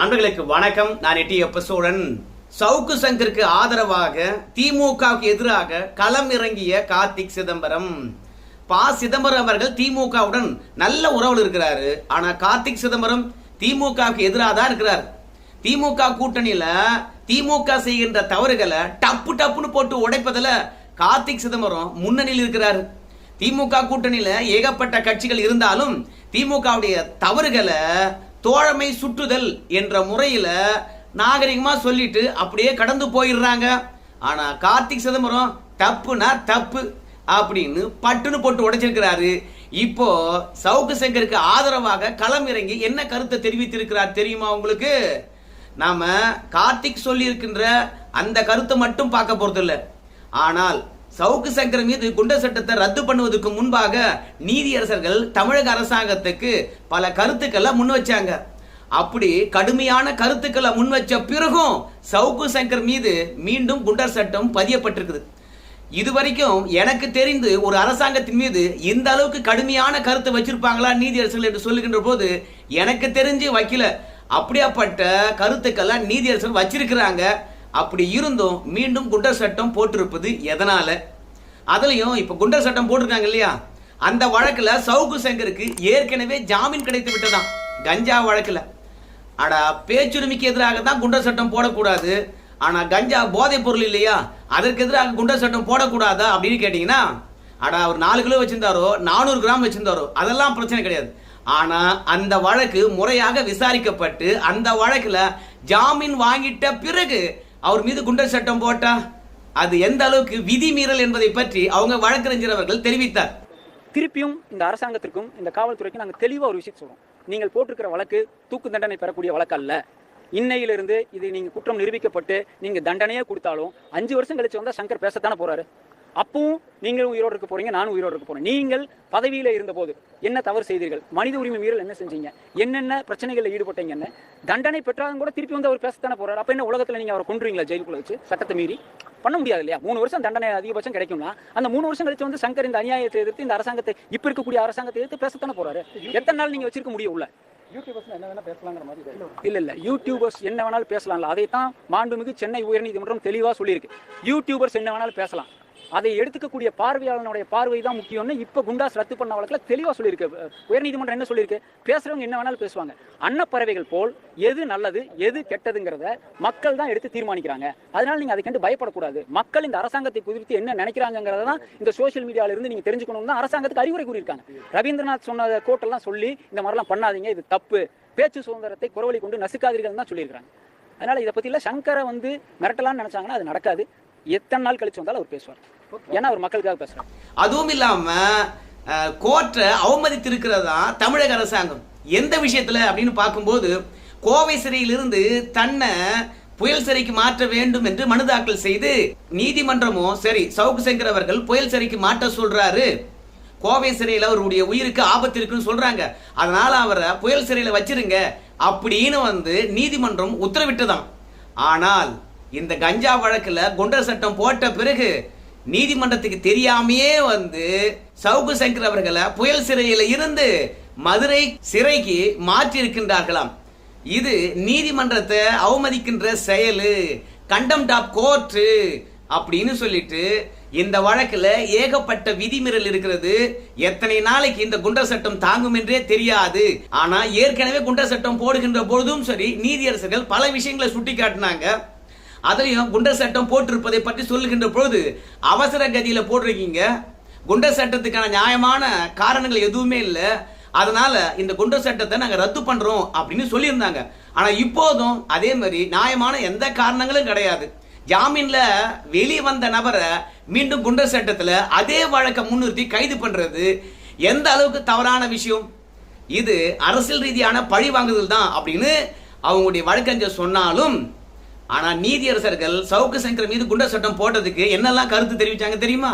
நண்பர்களுக்கு வணக்கம். நான் எட்டி எப்பசோழன் சவுக்கு சங்கருக்கு ஆதரவாக திமுகவுக்கு எதிராக களம் இறங்கிய கார்த்திக் சிதம்பரம். பா. சிதம்பரம் அவர்கள் திமுகவுடன் நல்ல உறவில் இருக்கிறாரு. ஆனா கார்த்திக் சிதம்பரம் திமுகவுக்கு எதிராக தான் இருக்கிறார். திமுக கூட்டணியில திமுக செய்கின்ற தவறுகளை டப்பு டப்புன்னு போட்டு உடைப்பதில் கார்த்திக் சிதம்பரம் முன்னணியில் இருக்கிறார். திமுக கூட்டணியில ஏகப்பட்ட கட்சிகள் இருந்தாலும் திமுகவுடைய தவறுகளை தோழமை சுற்றுதல் என்ற முறையில் நாகரிகமாக சொல்லிட்டு அப்படியே கடந்து போயிடுறாங்க. ஆனால் கார்த்திக் சிதம்பரம் தப்புனா தப்பு அப்படின்னு பட்டுன்னு போட்டு உடைச்சிருக்கிறாரு. இப்போ சவுக்கு சங்கருக்கு ஆதரவாக களம் இறங்கி என்ன கருத்தை தெரிவித்திருக்கிறார் தெரியுமா உங்களுக்கு? நாம கார்த்திக் சொல்லியிருக்கின்ற அந்த கருத்தை மட்டும் பார்க்க போறதில்லை. ஆனால் சவுக்கு சங்கர் மீது குண்டர் சட்டத்தை ரத்து பண்ணுவதற்கு முன்பாக நீதியரசர்கள் தமிழக அரசாங்கத்துக்கு பல கருத்துக்களை முன் வச்சாங்க. அப்படி கடுமையான கருத்துக்களை முன் வச்ச பிறகும் சவுக்கு சங்கர் மீது மீண்டும் குண்டர் சட்டம் பதியப்பட்டிருக்குது. இதுவரைக்கும் எனக்கு தெரிந்து ஒரு அரசாங்கத்தின் மீது இந்த அளவுக்கு கடுமையான கருத்து வச்சிருப்பாங்களா நீதியரசர்கள் என்று சொல்லுகின்ற போது எனக்கு தெரிஞ்சு வைக்கல அப்படியாப்பட்ட கருத்துக்கெல்லாம் நீதியரசர்கள் வச்சிருக்கிறாங்க. அப்படி இருந்தும் மீண்டும் குண்டர் சட்டம் போட்டிருப்பது எதனால? அதுலயும் இப்ப குண்டர் சட்டம் போட்டிருக்காங்க இல்லையா? அந்த வழக்குல சவுக்கு சங்கருக்கு ஏற்கனவே ஜாமீன் கிடைத்து விட்டதாம். கஞ்சா வழக்குல. அடா பேச்சுரிமைக்கு எதிராக தான் குண்டர் சட்டம் போடக்கூடாது. ஆனா கஞ்சா போதைப் பொருள் இல்லையா? அதற்கு எதிராக குண்டர் சட்டம் போடக்கூடாதா அப்படின்னு கேட்டீங்கன்னா அடா அவர் நாலு கிலோ வச்சிருந்தாரோ நானூறு கிராம் வச்சிருந்தாரோ அதெல்லாம் பிரச்சனை கிடையாது. ஆனா அந்த வழக்கு முறையாக விசாரிக்கப்பட்டு அந்த வழக்குல ஜாமீன் வாங்கிட்ட பிறகு அவர் மீது குண்டர் சட்டம் போட்டா அது எந்த அளவுக்கு விதிமீறல் என்பதை பற்றி அவங்க வழக்கறிஞர் அவர்கள் தெரிவித்தார். திருப்பியும் இந்த அரசாங்கத்திற்கும் இந்த காவல்துறைக்கும் நாங்கள் தெளிவாக ஒரு விஷயம் சொல்றோம். நீங்கள் போட்டிருக்கிற வழக்கு தூக்கு தண்டனை பெறக்கூடிய வழக்கு அல்ல. இன்னையிலிருந்து இது நீங்கள் குற்றம் நிரூபிக்கப்பட்டு நீங்கள் தண்டனையே கொடுத்தாலும் அஞ்சு வருஷம் கழிச்சு வந்தால் சங்கர் பேசத்தானே போறாரு? அப்பவும் நீங்களும் உயிரோடு இருக்க போறீங்க நானும் உயிரோடு இருக்க போறேன். நீங்கள் பதவியில இருந்தபோது என்ன தவறு செய்தீர்கள்? மனித உரிமை மீறல் என்ன செஞ்சீங்க? என்னென்ன பிரச்சனைகளில் ஈடுபட்டீங்கன்னு தண்டனை பெற்றாலும் கூட திருப்பி வந்து அவர் பேசத்தானே போறாரு. அப்ப என்ன உலகத்துல நீங்க அவரை கொண்டுறீங்களா ஜெயிலுக்குள்ள வச்சு? சட்டத்தை மீறி. பண்ண முடியாது இல்லையா? மூணு வருஷம் தண்டனை அதிகபட்சம் கிடைக்கும்னா அந்த மூணு வருஷம் கழிச்சு வந்து சங்கர் இந்த அநியாயத்தை எதிர்த்து இந்த அரசாங்கத்தை இப்ப இருக்கக்கூடிய அரசாங்கத்தை எதிர்த்து பேசத்தானே போறாரு. எத்தனை நாள் நீங்க வச்சிருக்க முடியும் உள்ள? யூடியூபர்ஸ் என்ன வேணா பேசலாங்கிற மாதிரி இல்ல இல்ல. யூடியூபர்ஸ் என்ன வேணாலும் பேசலாம்ல. அதை தான் மாண்புமிகு சென்னை உயர்நீதிமன்றம் தெளிவா சொல்லியிருக்கு. யூடியூபர்ஸ் என்ன வேணாலும் பேசலாம். அதை எடுத்துக்கக்கூடிய பார்வையாளனுடைய பார்வை தான் முக்கியம்னு இப்போ குண்டாஸ் ரத்து பண்ண வழக்கில் தெளிவாக சொல்லியிருக்கு. உயர்நீதிமன்றம் என்ன சொல்லியிருக்கு? பேசுகிறவங்க என்ன வேணாலும் பேசுவாங்க. அன்னப்பறவைகள் போல் எது நல்லது எது கெட்டதுங்கிறத மக்கள் தான் எடுத்து தீர்மானிக்கிறாங்க. அதனால நீங்கள் அதை கண்டு பயப்படக்கூடாது. மக்கள் இந்த அரசாங்கத்தை குறித்து என்ன நினைக்கிறாங்கிறத தான் இந்த சோஷியல் மீடியால இருந்து நீங்கள் தெரிஞ்சுக்கணும் தான் அரசாங்கத்துக்கு அறிவுரை கூறியிருக்காங்க. ரவீந்திரநாத் சொன்ன கோட்டெல்லாம் சொல்லி இந்த மாதிரிலாம் பண்ணாதீங்க இது தப்பு. பேச்சு சுதந்திரத்தை குறவழி கொண்டு நசுக்காதீர்கள் தான் சொல்லியிருக்காங்க அதனால இதை பற்றியில் சங்கரை வந்து மிரட்டலான்னு நினச்சாங்கன்னா அது நடக்காது. எத்தனை நாள் கழிச்சு வந்தாலும் அவர் பேசுவார். ஏன்னா அவர் மக்களுக்காக பேசுறாரு. அதுவும் இல்லாம கோர்ட்டை அவமதித்திருக்கிறதா தமிழக அரசாங்கம்? எந்த விஷயத்துல? அப்படின்னு பார்க்கும்போது கோவை சிறையிலிருந்து தன்னை புயல் சிறைக்கு மாற்ற வேண்டும் என்று மனு தாக்கல் செய்து நீதிமன்றமும் சரி சவுக்கு சங்கர் அவர்கள் புயல் சிறைக்கு மாற்ற சொல்றாரு. கோவை சிறையில் அவருடைய உயிருக்கு ஆபத்து இருக்குன்னு சொல்றாங்க. அதனால அவரை புயல் சிறையில வச்சிருங்க. அப்படின்னு வந்து நீதிமன்றம் உத்தரவிட்டதாம் ஆனால் இந்த கஞ்சா வழக்கில் குண்டர் சட்டம் போட்ட பிறகு நீதிமன்றத்துக்கு தெரியாமையே வந்து சவுக்கு சங்கர் அவர்களை புயல் சிறையில் இருந்து மதுரை சிறைக்கு மாற்றி இருக்கின்றார்களாம் இது நீதிமன்றத்தை அவமதிக்கின்ற செயலு. கண்டம் டாப் கோர்ட்டு அப்படின்னு சொல்லிட்டு இந்த வழக்கில் ஏகப்பட்ட விதிமீறல் இருக்கிறது. எத்தனை நாளைக்கு இந்த குண்டர் சட்டம் தாங்கும் என்றே தெரியாது. ஆனா ஏற்கனவே குண்டர் சட்டம் போடுகின்ற பொழுதும் சரி நீதியரசர்கள் பல விஷயங்களை சுட்டி காட்டினாங்க அதுலயும் குண்டர் சட்டம் போட்டிருப்பதை பற்றி சொல்லுகின்ற பொழுது அவசர கதியில போட்டிருக்கீங்க. குண்டர் சட்டத்துக்கான நியாயமான காரணங்கள் எதுவுமே இல்லை. அதனால இந்த குண்டர் சட்டத்தை நாங்க ரத்து பண்றோம் அப்படின்னு சொல்லியிருந்தாங்க. ஆனா இப்போதும் அதே மாதிரி நியாயமான எந்த காரணங்களும் கிடையாது. ஜாமீன்ல வெளியே வந்த நபரை மீண்டும் குண்டர் சட்டத்துல அதே வழக்கை முன்னிறுத்தி கைது பண்றது எந்த அளவுக்கு தவறான விஷயம்? இது அரசியல் ரீதியான பழி வாங்குதல் தான் அப்படின்னு அவங்களுடைய வழக்கறிஞர் சொன்னாலும் ஆனால் நீதியரசர்கள் சவுக்கு சங்கர் மீது குண்டர் சட்டம் போட்டதுக்கு என்னெல்லாம் கருத்து தெரிவிச்சாங்க தெரியுமா?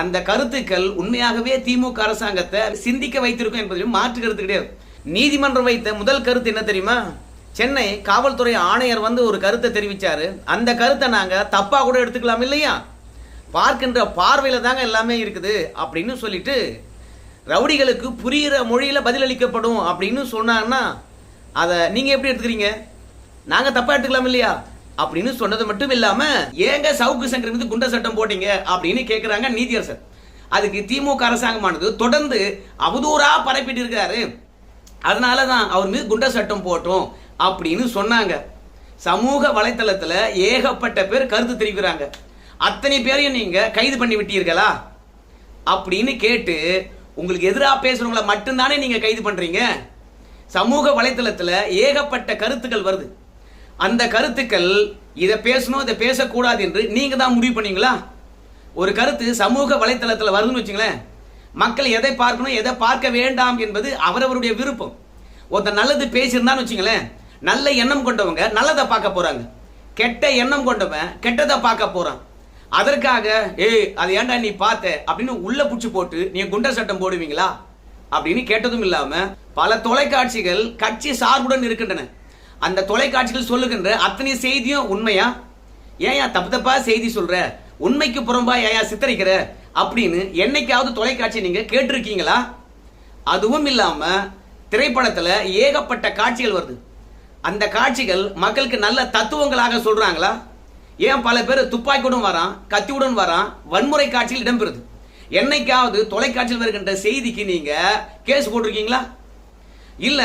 அந்த கருத்துக்கள் உண்மையாகவே திமுக அரசாங்கத்தை சிந்திக்க வைத்திருக்கும் என்பதிலும் மாற்று கருத்து கிடையாது. நீதிமன்றம் வைத்த முதல் கருத்து என்ன தெரியுமா? சென்னை காவல்துறை ஆணையர் வந்து ஒரு கருத்தை தெரிவிச்சாரு. அந்த கருத்தை நாங்க தப்பா கூட எடுத்துக்கலாம் இல்லையா? பார்க்கின்ற பார்வையில தாங்க எல்லாமே இருக்குது அப்படின்னு சொல்லிட்டு ரவுடிகளுக்கு புரிகிற மொழியில பதிலளிக்கப்படும் அப்படின்னு சொன்னாங்கன்னா அதை நீங்க எப்படி எடுத்துக்கிறீங்க? நாங்க தப்பா எடுத்துக்கலாம் இல்லையா? அப்படின்னு சொன்னது மட்டும் இல்லாம ஏங்க சவுக்கு சங்கர் மீது குண்ட சட்டம் போட்டீங்க அப்படின்னு கேக்குறாங்க நீதியரசர். அதுக்கு திமுக அரசாங்கமானது தொடர்ந்து அவதூறா பரப்பிட்டு இருக்காரு அதனால தான் அவர் மீது குண்ட சட்டம் போட்டோம் அப்படின்னு சொன்னாங்க. சமூக வலைத்தளத்துல ஏகப்பட்ட பேர் கருத்து தெரிவிக்கிறாங்க. அத்தனை பேரையும் நீங்க கைது பண்ணி விட்டீர்களா? அப்படின்னு கேட்டு உங்களுக்கு எதிராக பேசுறவங்கள மட்டும்தானே நீங்க கைது பண்றீங்க? சமூக வலைத்தளத்துல ஏகப்பட்ட கருத்துக்கள் வருது. அந்த கருத்துக்கள் இதை பேசணும் இதை பேசக்கூடாது என்று நீங்க தான் முடிவு பண்ணீங்களா? ஒரு கருத்து சமூக வலைத்தளத்தில் வருதுன்னு வச்சுங்களேன். மக்கள் எதை பார்க்கணும் எதை பார்க்க வேண்டாம் என்பது அவரவருடைய விருப்பம். ஒருத்தர் நல்லது பேசியிருந்தான்னு வச்சுங்களேன் நல்ல எண்ணம் கொண்டவங்க நல்லதை பார்க்க போறாங்க. கெட்ட எண்ணம் கொண்டவன் கெட்டதை பார்க்க போறான். அதற்காக ஏய் அது ஏன்டா நீ பார்த்த? அப்படின்னு உள்ள பிடிச்சி போட்டு நீங்கள் குண்டர் சட்டம் போடுவீங்களா? அப்படின்னு கேட்டதும் இல்லாம பல தொலைக்காட்சிகள் கட்சி சார்புடன் இருக்கின்றன. அந்த தொலைக்காட்சிகள் சொல்லுகின்ற அத்தனை செய்தியும் உண்மையா? ஏன் தப்பு தப்பா செய்தி சொல்ற? உண்மைக்கு புறம்பா ஏயா சித்தரிக்கிற? அப்படின்னு என்னைக்காவது தொலைக்காட்சி நீங்க கேட்டிருக்கீங்களா? அதுவும் இல்லாம திரைப்படத்துல ஏகப்பட்ட காட்சிகள் வருது. அந்த காட்சிகள் மக்களுக்கு நல்ல தத்துவங்களாக சொல்றாங்களா? ஏன் பல பேர் துப்பாக்கியுடன் வரான் கத்தியுடன் வரான் வன்முறை காட்சியில் இடம்பெறுது. என்னைக்காவது தொலைக்காட்சியில் வருகின்ற செய்திக்கு நீங்க கேஸ் போட்டிருக்கீங்களா? இல்ல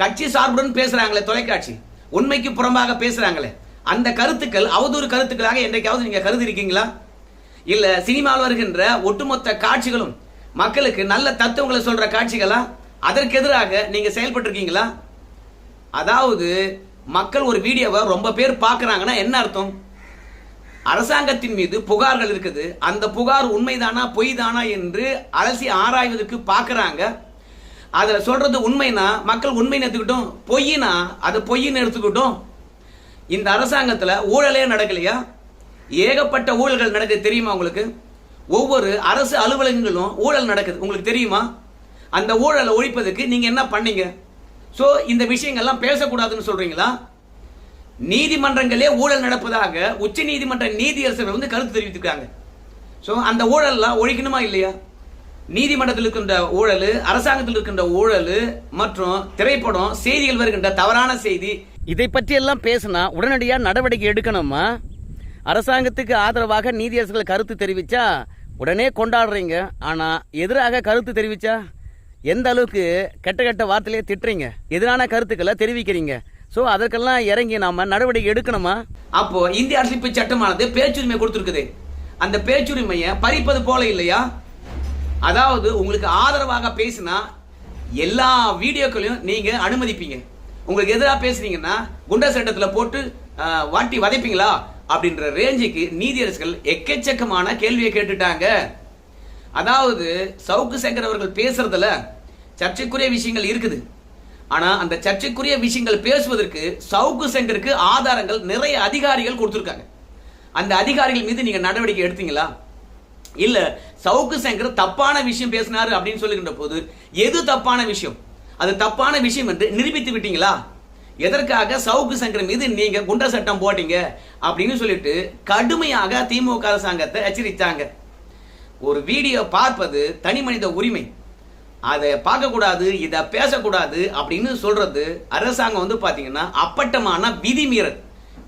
கட்சி சார்புடன் பேசுறாங்களே தொலைக்காட்சி. உண்மைக்கு புறம்பாக பேசுறாங்களே. அந்த கருத்துக்கள் அவதூறு கருத்துக்களாக என்றைக்காவது நீங்க கருதி இருக்கீங்களா இல்ல சினிமாவில் வருகின்ற ஒட்டுமொத்த காட்சிகளும் மக்களுக்கு நல்ல தத்துவங்களை சொல்ற காட்சிகளா? அதற்கு எதிராக நீங்க செயல்பட்டிருக்கீங்களா? அதாவது மக்கள் ஒரு வீடியோவை ரொம்ப பேர் பார்க்குறாங்கன்னா என்ன அர்த்தம்? அரசாங்கத்தின் மீது புகார்கள் இருக்குது. அந்த புகார் உண்மைதானா பொய் தானா என்று அலசி ஆராய்வதற்கு பார்க்குறாங்க. அதில் சொல்றது உண்மைனா மக்கள் உண்மைன்னு எடுத்துக்கிட்டோம் பொய்னா அதை பொய்ன்னு எடுத்துக்கிட்டோம். இந்த அரசாங்கத்தில் ஊழலே நடக்கலையா? ஏகப்பட்ட ஊழல்கள் நடக்குது தெரியுமா உங்களுக்கு? ஒவ்வொரு அரசு அலுவலகங்களும் ஊழல் நடக்குது. உங்களுக்கு தெரியுமா? அந்த ஊழலை ஒழிப்பதற்கு நீங்க என்ன பண்ணீங்க? ஸோ இந்த விஷயங்கள்லாம் பேசக்கூடாதுன்னு சொல்றீங்களா? நீதிமன்றங்களே ஊழல் நடப்பதாக உச்ச நீதிமன்ற நீதியரசர்கள் வந்து கருத்து தெரிவித்திருக்காங்க. ஸோ அந்த ஊழல்லாம் ஒழிக்கணுமா இல்லையா? நீதிமன்றத்தில் இருக்கின்ற ஊழல் அரசாங்கத்தில் இருக்கின்ற ஊழல் மற்றும் திரைப்படம் செய்திகள் வருகின்ற தவறான செய்தி. இதை பற்றி எல்லாம் பேசினா உடனடியாக நடவடிக்கை எடுக்கணுமா? அரசாங்கத்துக்கு ஆதரவாக நீதியரசர்கள் கருத்து தெரிவிச்சா உடனே கொண்டாடுறீங்க. ஆனால் எதிராக கருத்து தெரிவிச்சா எந்த அளவுக்கு கெட்ட கெட்ட வார்த்தையிலே திட்டுறீங்க? எதிரான கருத்துக்களை தெரிவிக்கிறீங்க. ஸோ அதற்கெல்லாம் இறங்கி நாம நடவடிக்கை எடுக்கணுமா? அப்போ இந்திய அரசு சட்டமானது பேச்சுரிமை கொடுத்துருக்குது. அந்த பேச்சுரிமையை பறிப்பது போல இல்லையா? அதாவது உங்களுக்கு ஆதரவாக பேசினா எல்லா வீடியோக்களையும் நீங்க அனுமதிப்பீங்க. உங்களுக்கு எதிராக பேசுனீங்கன்னா குண்டர் சட்டத்தில் போட்டு வாட்டி வதைப்பீங்களா? அப்படின்ற ரேஞ்சுக்கு நீதியரசர்கள் எக்கச்சக்கமான கேள்வியை கேட்டுட்டாங்க. அதாவது சவுக்கு சங்கர் அவர்கள் பேசுறதுல சர்ச்சைக்குரிய விஷயங்கள் இருக்குது. ஆனா அந்த சர்ச்சைக்குரிய விஷயங்கள் பேசுவதற்கு சவுக்கு சங்கருக்கு ஆதாரங்கள் நிறைய அதிகாரிகள் கொடுத்துருக்காங்க. அந்த அதிகாரிகள் மீது நீங்க நடவடிக்கை எடுத்தீங்களா? இல்ல சவுக்கு சங்கர் தப்பான விஷயம் பேசினாரு அப்படின்னு சொல்லுகின்ற போது எது தப்பான விஷயம்? அது தப்பான விஷயம் என்று நிரூபித்து விட்டீங்களா? எதற்காக சவுக்கு சங்கர் மீது நீங்க குண்ட சட்டம் போட்டீங்க? அப்படின்னு சொல்லிட்டு கடுமையாக திமுக அரசாங்கத்தை எச்சரித்தாங்க. ஒரு வீடியோ பார்ப்பது தனி மனித உரிமை. அதை பார்க்கக்கூடாது இதை பேசக்கூடாது அப்படின்னு சொல்றது அரசாங்கம் வந்து பார்த்தீங்கன்னா அப்பட்டமான விதிமீறல்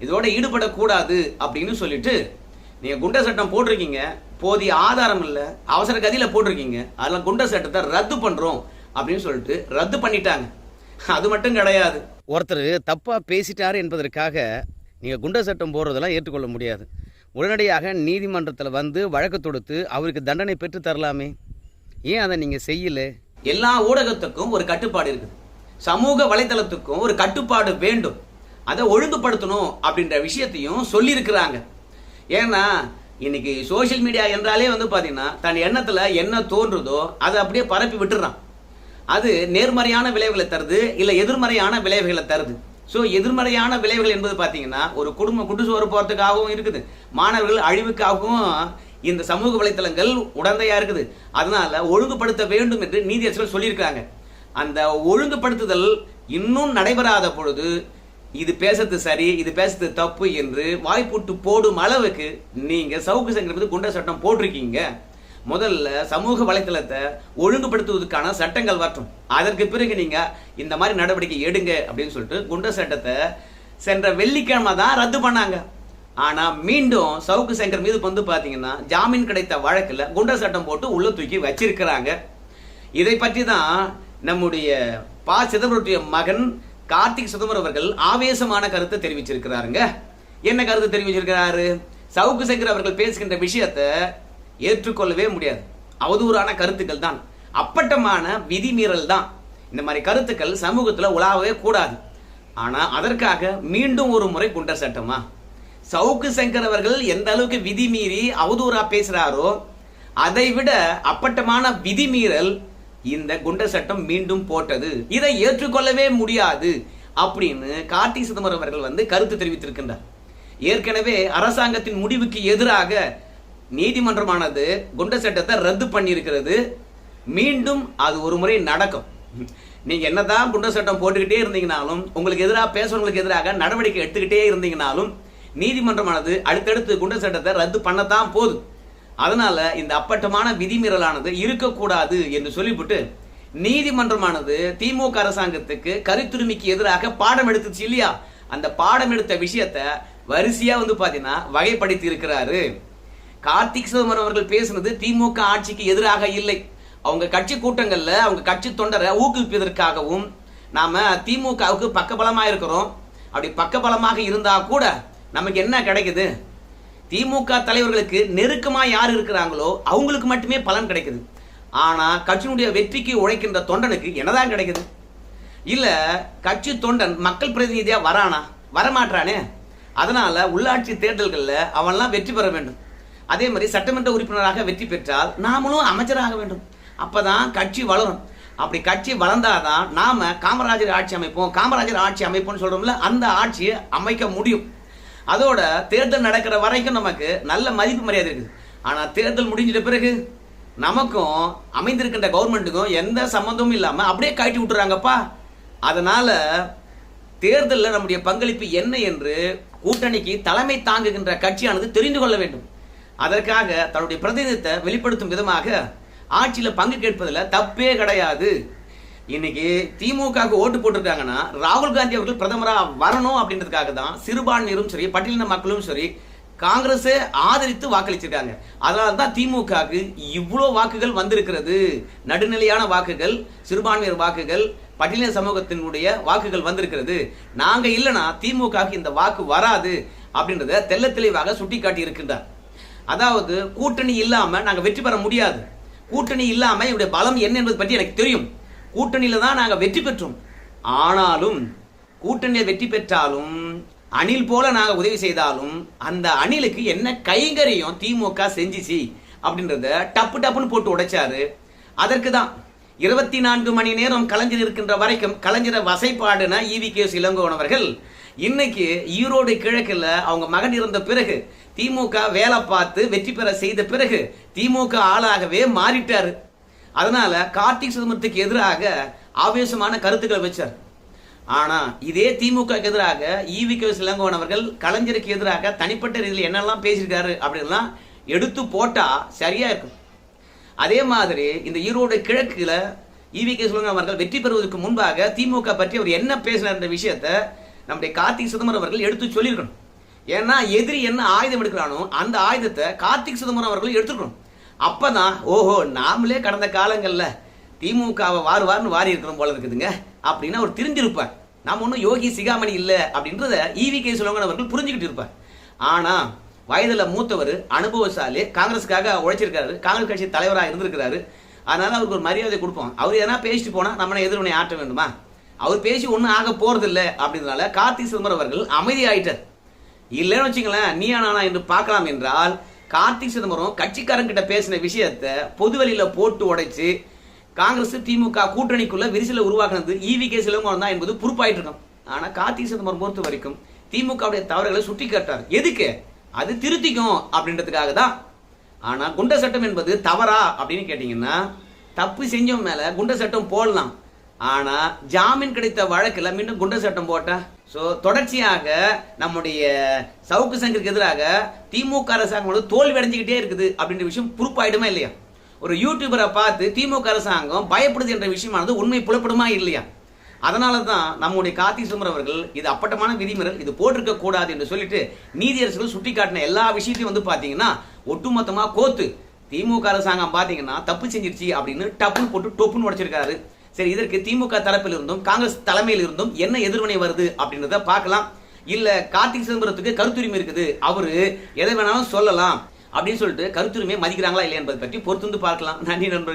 இதோட ஈடுபடக்கூடாது அப்படின்னு சொல்லிட்டு நீங்க குண்ட சட்டம் போட்டிருக்கீங்க. போதிய ஆதாரம் இல்லை. அவசர கதியில போட்டிருக்கீங்க. அதெல்லாம் குண்ட சட்டத்தை ரத்து பண்றோம் அப்படின்னு சொல்லிட்டு ரத்து பண்ணிட்டாங்க. அது மட்டும் கிடையாது. ஒருத்தர் தப்பாக பேசிட்டாரு என்பதற்காக நீங்கள் குண்டர் சட்டம் போடுறதெல்லாம் ஏற்றுக்கொள்ள முடியாது. உடனடியாக நீதிமன்றத்தில் வந்து வழக்கு தொடுத்து அவருக்கு தண்டனை பெற்று தரலாமே. ஏன் அதை நீங்கள் செய்யல? எல்லா ஊடகத்துக்கும் ஒரு கட்டுப்பாடு இருக்குது. சமூக வலைத்தளத்துக்கும் ஒரு கட்டுப்பாடு வேண்டும். அதை ஒழுங்குபடுத்தணும் அப்படின்ற விஷயத்தையும் சொல்லியிருக்கிறாங்க. ஏன்னா இன்னைக்கு சோஷியல் மீடியா என்றாலே வந்து பார்த்தீங்கன்னா தன் எண்ணத்தில் என்ன தோன்றுதோ அதை அப்படியே பரப்பி விட்டுறான். அது நேர்மறையான விளைவுகளை தருது இல்லை எதிர்மறையான விளைவுகளை தருது. ஸோ எதிர்மறையான விளைவுகள் என்பது பார்த்தீங்கன்னா ஒரு குடும்ப குண்டு சோறு போகிறதுக்காகவும் இருக்குது. மாணவர்கள் அழிவுக்காகவும் இந்த சமூக வலைத்தளங்கள் உடந்தையாக இருக்குது. அதனால் ஒழுங்குபடுத்த வேண்டும் என்று நீதியரசர்கள் சொல்லியிருக்காங்க. அந்த ஒழுங்குபடுத்துதல் இன்னும் நடைபெறாத பொழுது இது பேசுறது சரி இது பேசுறது தப்பு என்று வாய்ப்புட்டு போடும் அளவுக்கு நீங்க சவுக்கு சங்கர் மீது குண்டர் சட்டம் போட்டிருக்கீங்க. முதல்ல சமூக வலைத்தளத்தை ஒழுங்குபடுத்துவதற்கான சட்டங்கள் வரட்டும். அதற்கு பிறகு நீங்க இந்த மாதிரி நடவடிக்கை எடுங்க அப்படின்னு சொல்லிட்டு குண்டர் சட்டத்தை சென்ற வெள்ளிக்கிழமை தான் ரத்து பண்ணாங்க. ஆனா மீண்டும் சவுக்கு சங்கர் மீது வந்து பாத்தீங்கன்னா ஜாமீன் கிடைத்த வழக்கில் குண்டர் சட்டம் போட்டு உள்ள தூக்கி வச்சிருக்கிறாங்க. இதை பற்றி தான் நம்முடைய பா சிதம்பரத்துடைய மகன் கார்த்திக் சிதம்பரம் அவர்கள் ஆவேசமான கருத்தை தெரிவிச்சிருக்கிறாருங்க. என்ன கருத்து தெரிவிச்சிருக்கிறாரு? சவுக்கு சங்கர் அவர்கள் பேசுகின்ற விஷயத்தை ஏற்றுக்கொள்ளவே முடியாது. அவதூறான கருத்துக்கள் தான். அப்பட்டமான விதிமீறல் தான். இந்த மாதிரி கருத்துக்கள் சமூகத்தில் உலாவவே கூடாது. ஆனால் அதற்காக மீண்டும் ஒரு முறை குண்டர் சட்டமா? சவுக்கு சங்கர் அவர்கள் எந்த அளவுக்கு விதிமீறி அவதூறா பேசுறாரோ அதை விட அப்பட்டமான விதிமீறல் இந்த குண்டர் சட்டம் மீண்டும் போட்டது. இதை ஏற்றுக்கொள்ளவே முடியாது அப்படின்னு கார்த்தி சிதம்பரம் அவர்கள் வந்து கருத்து தெரிவித்திருக்கின்றார். ஏற்கனவே அரசாங்கத்தின் முடிவுக்கு எதிராக நீதிமன்றமானது குண்ட சட்டத்தை ரத்து பண்ணியிருக்கிறது. மீண்டும் அது ஒரு முறை நடக்கும். நீங்க என்னதான் குண்ட சட்டம் போட்டுக்கிட்டே இருந்தீங்கனாலும் உங்களுக்கு எதிராக பேசுறவங்களுக்கு எதிராக நடவடிக்கை எடுத்துக்கிட்டே இருந்தீங்கனாலும் நீதிமன்றமானது அடுத்தடுத்து குண்ட சட்டத்தை ரத்து பண்ணத்தான் போதும் அதனால இந்த அப்பட்டமான விதிமீறலானது இருக்கக்கூடாது என்று சொல்லிவிட்டு நீதிமன்றமானது திமுக அரசாங்கத்துக்கு கருத்துரிமைக்கு எதிராக பாடம் எடுத்துச்சு இல்லையா? அந்த பாடம் எடுத்த விஷயத்த வரிசையா வந்து பாத்தீங்கன்னா வகைப்படுத்தி இருக்கிறாரு. கார்த்திக் சிதம்பரம் அவர்கள் பேசுனது திமுக ஆட்சிக்கு எதிராக இல்லை. அவங்க கட்சி கூட்டங்கள்ல அவங்க கட்சி தொண்டரை ஊக்குவிப்பதற்காகவும் நாம திமுகவுக்கு பக்கபலமா இருக்கிறோம். அப்படி பக்கபலமாக இருந்தா கூட நமக்கு என்ன கிடைக்குது? திமுக தலைவர்களுக்கு நெருக்கமாக யார் இருக்கிறாங்களோ அவங்களுக்கு மட்டுமே பலன் கிடைக்குது. ஆனால் கட்சியினுடைய வெற்றிக்கு உழைக்கின்ற தொண்டனுக்கு என்னதான் கிடைக்குது? இல்லை கட்சி தொண்டன் மக்கள் பிரதிநிதியாக வரானா? வரமாட்டானே? அதனால் உள்ளாட்சி தேர்தல்களில் அவன்லாம் வெற்றி பெற வேண்டும். அதே மாதிரி சட்டமன்ற உறுப்பினராக வெற்றி பெற்றால் நாமளும் அமைச்சராக வேண்டும். அப்போ தான் கட்சி வளரும். அப்படி கட்சி வளர்ந்தாதான் நாம காமராஜர் ஆட்சி அமைப்போம். காமராஜர் ஆட்சி அமைப்போம்னு சொல்கிறோம்ல அந்த ஆட்சியை அமைக்க முடியும். அதோட தேர்தல் நடக்கிற வரைக்கும் நமக்கு நல்ல மதிப்பு மரியாதை இருக்குது. ஆனால் தேர்தல் முடிஞ்சிட்ட பிறகு நமக்கும் அமைந்திருக்கின்ற கவர்மெண்ட்டுக்கும் எந்த சம்மந்தமும் இல்லாமல் அப்படியே கழட்டி விட்டுறாங்கப்பா. அதனால் தேர்தலில் நம்முடைய பங்களிப்பு என்ன என்று கூட்டணிக்கு தலைமை தாங்குகின்ற கட்சியானது தெரிந்து கொள்ள வேண்டும். அதற்காக தன்னுடைய பிரதிநிதித்தை வெளிப்படுத்தும் விதமாக ஆட்சியில் பங்கு கேட்பதில் தப்பே கிடையாது. இன்னைக்கு திமுகவுக்கு ஓட்டு போட்டிருக்காங்கன்னா ராகுல் காந்தி அவர்கள் பிரதமரா வரணும் அப்படின்றதுக்காக தான் சிறுபான்மையரும் சரி பட்டியலின மக்களும் சரி காங்கிரஸை ஆதரித்து வாக்களிச்சிருக்காங்க. அதனால தான் திமுகவுக்கு இவ்வளோ வாக்குகள் வந்திருக்கிறது. நடுநிலையான வாக்குகள் சிறுபான்மையர் வாக்குகள் பட்டியலின சமூகத்தினுடைய வாக்குகள் வந்திருக்கிறது. நாங்க இல்லைன்னா திமுகவுக்கு இந்த வாக்கு வராது அப்படின்றத தெல்ல தெளிவாக சுட்டிக்காட்டி இருக்கின்றார். அதாவது கூட்டணி இல்லாம நாங்க வெற்றி பெற முடியாது. கூட்டணி இல்லாம இவருடைய பலம் என்ன என்பது பற்றி எனக்கு தெரியும். கூட்டணியில் தான் நாங்கள் வெற்றி பெற்றோம். ஆனாலும் கூட்டணியில் வெற்றி பெற்றாலும் அணில் போல நாங்கள் உதவி செய்தாலும் அந்த அணிலுக்கு என்ன கைங்கரியம் திமுக செஞ்சிச்சு அப்படின்றத டப்பு டப்புன்னு போட்டு உடைச்சாரு. அதற்கு தான் இருபத்தி நான்கு மணி நேரம் கலைஞர் இருக்கின்ற வரைக்கும் கலைஞரை வசைப்பாடுன ஈவி கே. இளங்கோவனவர்கள் இன்னைக்கு ஈரோடு கிழக்கில் அவங்க மகன் இருந்த பிறகு திமுக வேலை பார்த்து வெற்றி பெற செய்த பிறகு திமுக ஆளாகவே மாறிட்டாரு. அதனால கார்த்திக் சிதம்பரத்துக்கு எதிராக ஆவேசமான கருத்துக்களை வச்சார். ஆனா இதே திமுக எதிராக ஈவி கே. இளங்கோவன் அவர்கள் கலைஞருக்கு எதிராக தனிப்பட்ட ரீதியில் என்னெல்லாம் பேசியிருக்காரு அப்படின்லாம் எடுத்து போட்டா சரியா இருக்கும். அதே மாதிரி இந்த ஈரோடு கிழக்குல ஈவி கே. அவர்கள் வெற்றி பெறுவதற்கு முன்பாக திமுக பற்றி அவர் என்ன பேசினார் என்ற விஷயத்த நம்முடைய கார்த்திக் சிதம்பரம் அவர்கள் எடுத்து சொல்லியிருக்கணும். ஏன்னா எதிரி என்ன ஆயுதம் எடுக்கிறானோ அந்த ஆயுதத்தை கார்த்திக் சிதம்பரம் அவர்கள் எடுத்துக்கணும் அப்பதான் ஓஹோ நாமளே கடந்த காலங்களில் திமுகவை வாரு வாருன்னு வாரி இருக்கிறோம் போல இருக்குதுங்க. அப்படின்னு அவர் தெரிஞ்சிருப்பார். நாம் ஒன்றும் யோகி சிகாமணி இல்லை அப்படின்றத ஈவி கே சுலங்கன் அவர்கள் புரிஞ்சுக்கிட்டு இருப்பார். ஆனால் வயதில் மூத்தவர் அனுபவசாலி காங்கிரஸுக்காக உழைச்சிருக்காரு காங்கிரஸ் கட்சி தலைவராக இருந்திருக்கிறாரு. அதனால அவருக்கு ஒரு மரியாதை கொடுப்போம். அவர் எதனா பேசிட்டு போனால் நம்மளை எதிர்வினை ஆற்ற வேண்டுமா? அவர் பேசி ஒன்றும் ஆக போகிறதில்ல இல்லை அப்படின்றதுனால கார்த்தி சிதம்பரம் அவர்கள் அமைதி ஆயிட்டார் இல்லைன்னு வச்சுங்களேன் நீயா நானா என்று பார்க்கலாம் என்றால் கார்த்திக் சிதம்பரம் கட்சிக்காரங்கிட்ட பேசின விஷயத்த பொதுவெளியில போட்டு உடைச்சு காங்கிரஸ் திமுக கூட்டணிக்குள்ள விரிசலை உருவாக்குனது ஈவி கே சிலம்பரம் தான் என்பது பொறுப்பாயிட்டு இருக்கும். ஆனா கார்த்திக் சிதம்பரம் பொறுத்த வரைக்கும் திமுகவுடைய தவறுகளை சுட்டி காட்டார் எதுக்கு? அது திருத்திக்கும் அப்படின்றதுக்காக தான். ஆனா குண்ட சட்டம் என்பது தவறா அப்படின்னு கேட்டீங்கன்னா தப்பு செஞ்சவன் மேல குண்ட சட்டம் போடலாம். ஆனா ஜாமீன் கிடைத்த வழக்கில் மீண்டும் குண்ட சட்டம் போட்டேன் ஸோ தொடர்ச்சியாக நம்முடைய சவுக்கு சங்கருக்கு எதிராக திமுக அரசாங்கம் வந்து தோல்வி அடைஞ்சிக்கிட்டே இருக்குது அப்படின்ற விஷயம் பொறுப்பாயிடுமா இல்லையா? ஒரு யூடியூபரை பார்த்து திமுக அரசாங்கம் பயப்படுது என்ற விஷயமானது உண்மை புலப்படுமா இல்லையா? அதனால தான் நம்முடைய கார்த்திக் சுமர் அவர்கள் இது அப்பட்டமான விதிமுறை இது போட்டிருக்க கூடாது என்று சொல்லிட்டு நீதியரசர்கள் சுட்டி காட்டின எல்லா விஷயத்தையும் வந்து பார்த்தீங்கன்னா ஒட்டுமொத்தமாக கோத்து. திமுக அரசாங்கம் பார்த்தீங்கன்னா தப்பு செஞ்சிருச்சு அப்படின்னு டப்புன்னு போட்டு டொப்புன்னு உடைச்சிருக்காரு. சரி இதற்கு திமுக தரப்பில் இருந்தும் காங்கிரஸ் தலைமையில் இருந்தும் என்ன எதிர்வினை வருது அப்படின்றத பார்க்கலாம். இல்ல கார்த்திக் சிதம்பரத்துக்கு கருத்துரிமை இருக்குது. அவரு எதை வேணாலும் சொல்லலாம் அப்படின்னு சொல்லிட்டு கருத்துரிமை மதிக்கிறாங்களா இல்லையா என்பதை பற்றி பொறுத்து வந்து பார்க்கலாம். நன்றி நண்பர்கள்.